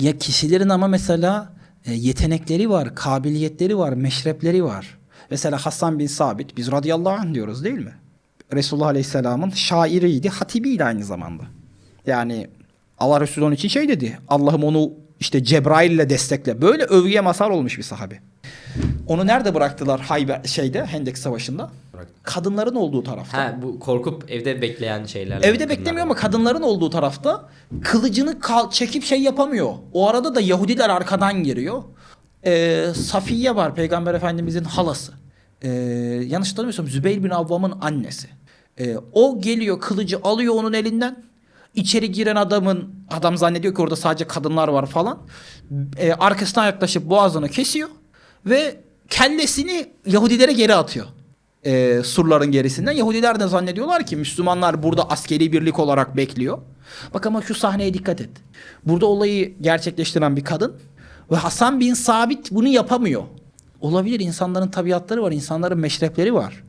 Ya kişilerin ama mesela e, yetenekleri var, kabiliyetleri var, meşrepleri var. Mesela Hasan bin Sabit biz radıyallahu anh diyoruz değil mi? Resulullah Aleyhisselam'ın şairiydi, hatibiydi aynı zamanda. Yani Allah Resulü onun için şey dedi. Allah'ım onu işte Cebrail ile destekle. Böyle övgüye mazhar olmuş bir sahabe. Onu nerede bıraktılar Hayber şeyde Hendek Savaşı'nda? Kadınların olduğu tarafta. Ha bu korkup evde bekleyen şeyler. Evde beklemiyor ama kadınların olduğu tarafta kılıcını çekip şey yapamıyor. O arada da Yahudiler arkadan giriyor. Ee, Safiye var Peygamber Efendimizin halası. Ee, yanlış hatırlamıyorsam Zübeyir bin Avvam'ın annesi. Ee, o geliyor kılıcı alıyor onun elinden. İçeri giren adamın adam zannediyor ki orada sadece kadınlar var falan. Ee, arkasından yaklaşıp boğazını kesiyor ve kellesini Yahudilere geri atıyor e, surların gerisinden. Yahudiler de zannediyorlar ki Müslümanlar burada askeri birlik olarak bekliyor. Bak ama şu sahneye dikkat et. Burada olayı gerçekleştiren bir kadın ve Hasan bin Sabit bunu yapamıyor. Olabilir insanların tabiatları var, insanların meşrepleri var.